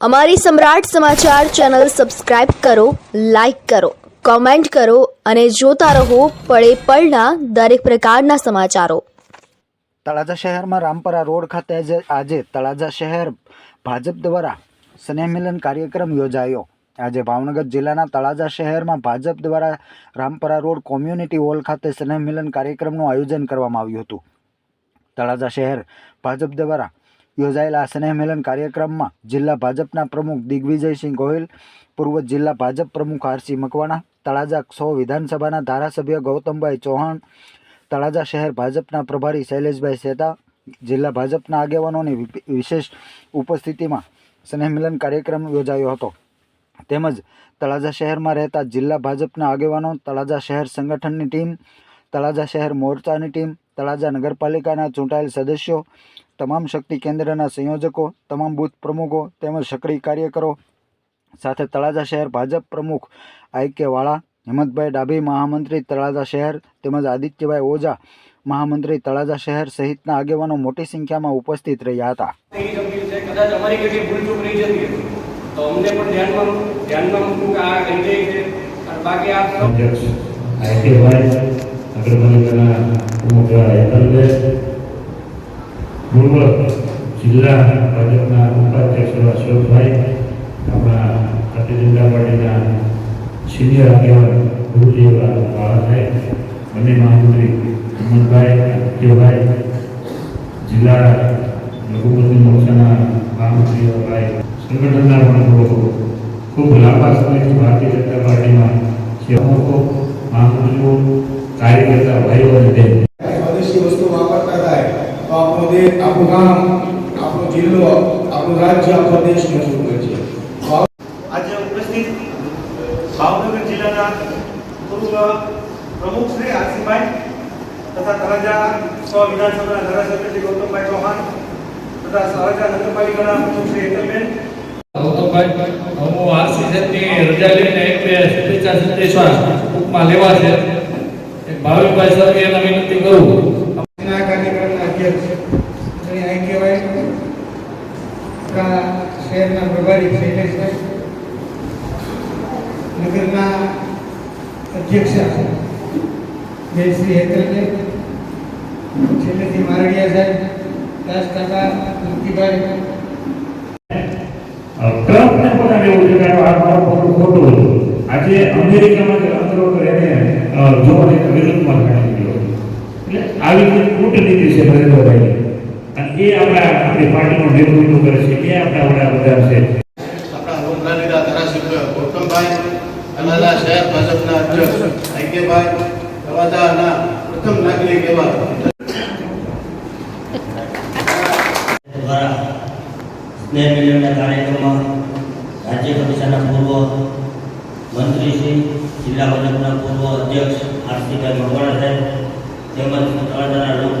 અમારી Samrat Samachar channel subscribe કરો, like કરો, કોમેન્ટ કરો અને જોતા રહો પળે પળના દરેક પ્રકારના સમાચારો. તળાજા શહેરમાં રામપરા રોડ ખાતે આજે તળાજા શહેર ભાજપ દ્વારા સ્નેહ મિલન કાર્યક્રમ યોજાયો. આજે ભાવનગર જિલ્લાના તળાજા શહેરમાં ભાજપ દ્વારા રામપરા રોડ કોમ્યુનિટી હોલ ખાતે સ્નેહ મિલન કાર્યક્રમનું આયોજન કરવામાં આવ્યું હતું. તળાજા શહેર ભાજપ દ્વારા યોજાયેલા આ સ્નેહ મિલન કાર્યક્રમમાં જિલ્લા ભાજપના પ્રમુખ દિગ્વિજયસિંહ ગોહિલ, પૂર્વ જિલ્લા ભાજપ પ્રમુખ આરસી મકવાણા, તળાજા સો વિધાનસભાના ધારાસભ્ય ગૌતમભાઈ ચૌહાણ, તળાજા શહેર ભાજપના પ્રભારી શૈલેષભાઈ શેતા જિલ્લા ભાજપના આગેવાનોની વિશેષ ઉપસ્થિતિમાં સ્નેહ મિલન કાર્યક્રમ યોજાયો હતો. તેમજ તળાજા શહેરમાં રહેતા જિલ્લા ભાજપના આગેવાનો, તળાજા શહેર સંગઠનની ટીમ, તળાજા શહેર મોરચાની ટીમ, તળાજા નગરપાલિકાના ચૂંટાયેલ સદસ્યો તમામ શક્તિ કેન્દ્રના સંયોજકો તમામ બૂથ પ્રમુખો તેમજ સક્રિય કાર્યકરો સાથે તળાજા શહેર ભાજપ પ્રમુખ આઈ કે વાળા હિંમતભાઈ ડાભી મહામંત્રી તળાજા શહેર તેમજ આદિત્યભાઈ ઓઝા મહામંત્રી તળાજા શહેર સહિતના આગેવાનો મોટી સંખ્યામાં ઉપસ્થિત રહ્યા હતા. કદાચ અમારી કેટલી ભૂલચૂક રહી જતી હતી તો અમને પણ ધ્યાનમાં ધ્યાનમાં મૂકવું કે આ રહી જાય છે. બાકી પૂર્વ જિલ્લા ભાજપના ઉપાધ્યક્ષ એવા અશોકભાઈ, આપણા ભારતીય જનતા પાર્ટીના સિનિયર આગેવાન ગુરુજી એવા બાળાસાહેબ બંને મહામંત્રી હિંમતભાઈ આદિત્યભાઈ જિલ્લા લઘુમતી મોરચાના મહામંત્રી ભાઈ, સંગઠનના પણ લોકો ખૂબ લાંબા સમયથી ભારતીય જનતા પાર્ટીમાં સેવકો મહામંત્રીઓ, કાર્યકર્તા ભાઈઓ અને બહેનો. તો આપણો દેશ આપણું ગામ આપણો જિલ્લો આપણું રાજ્ય આપણો દેશ મજબૂત હોય છે. આજે ઉપસ્થિત ભાવનગર જિલ્લાના પૂર્વ પ્રમુખ શ્રી આસિફભાઈ તથા તળાજા સો વિધાનસભાના ધારાસભ્ય શ્રી ગૌતમભાઈ ચૌહાણ તથા તળાજા નગરપાલિકાના પ્રમુખ શ્રી હેતલબેન. ગૌતમભાઈ હું આ સિઝનની રજા લઈને એક બે શુભેચ્છા સંદેશા ટૂંકમાં લેવા છે. ભાવિકભાઈ સર એને વિનંતી કરું આજના કાર્યક્રમના અધ્યક્ષ શ્રી આઈ કહેવાય આપણા શહેરના પ્રભારી શૈલેષભાઈ. નગરના અધ્યક્ષ બેન શ્રી હેતલબેન છેલ્લેથી મારડિયા સાહેબ, દાસ હતું. આજે અમેરિકામાં અંતરો કાઢી ગયો. એટલે આવી કૂટનીતિ છે નરેન્દ્રભાઈ? અને એ આપણા આપણી પાર્ટીનું નેતૃત્વ કરે છે એ આપણા વડાપ્રધાન છે. આપણા રોજગારીના ધારાસભ્ય ગૌતમભાઈ તળાજા શહેર ભાજપના અધ્યક્ષ આઈકેભાઈ તળાજાના પ્રથમ નાગરિક એવા. દ્વારા સ્નેહ મિલનના કાર્યક્રમમાં રાજ્ય કક્ષાના પૂર્વ મંત્રીશ્રી જિલ્લા ભાજપના પૂર્વ અધ્યક્ષ આરસીભાઈ મકવાણા સાહેબ તેમજ તળાજાના લોક